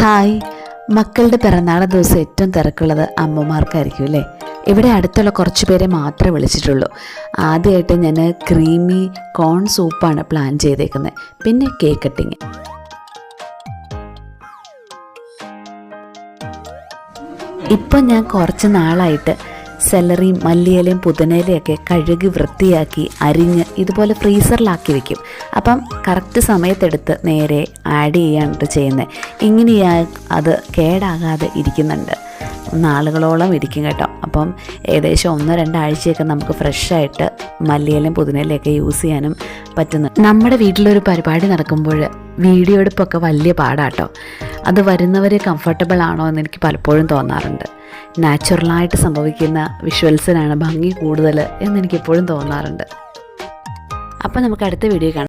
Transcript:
Hi. മക്കളുടെ പിറന്നാൾ ദിവസം ഏറ്റവും തിരക്കുള്ളത് അമ്മമാർക്കായിരിക്കും അല്ലേ? ഇവിടെ അടുത്തുള്ള കുറച്ച് പേരെ മാത്രമേ വിളിച്ചിട്ടുള്ളൂ. ആദ്യമായിട്ട് ഞാൻ ക്രീമി കോൺ സൂപ്പാണ് പ്ലാൻ ചെയ്തേക്കുന്നത് പിന്നെ കേക്ക് കട്ടിങ്. ഇപ്പം ഞാൻ കുറച്ച് നാളായിട്ട് സെലറിയും മല്ലിയിലയും പുതിനയിലയൊക്കെ കഴുകി വൃത്തിയാക്കി അരിഞ്ഞ് ഇതുപോലെ ഫ്രീസറിലാക്കി വെക്കും. അപ്പം കറക്റ്റ് സമയത്തെടുത്ത് നേരെ ആഡ് ചെയ്യാനായിട്ട് ചെയ്യുന്നത് ഇങ്ങനെയാ അത് കേടാകാതെ ഇരിക്കുന്നുണ്ട്. നാളുകളോളം ഇരിക്കും കേട്ടോ. അപ്പം ഏകദേശം ഒന്നോ രണ്ടാഴ്ചയൊക്കെ നമുക്ക് ഫ്രഷായിട്ട് മല്ലിയിലയും പുതിനയിലൊക്കെ യൂസ് ചെയ്യാനും പറ്റുന്നു. നമ്മുടെ വീട്ടിലൊരു പരിപാടി നടക്കുമ്പോൾ വീഡിയോ എടുപ്പൊക്കെ വലിയ പാടാട്ടോ. അത് വരുന്നവരെ കംഫർട്ടബിൾ ആണോ എന്ന് എനിക്ക് പലപ്പോഴും തോന്നാറുണ്ട്. നാച്ചുറലായിട്ട് സംഭവിക്കുന്ന വിഷ്വൽസിനാണ് ഭംഗി കൂടുതൽ എന്നെനിക്കെപ്പോഴും തോന്നാറുണ്ട്. അപ്പോൾ നമുക്ക് അടുത്ത വീഡിയോ കാണാം.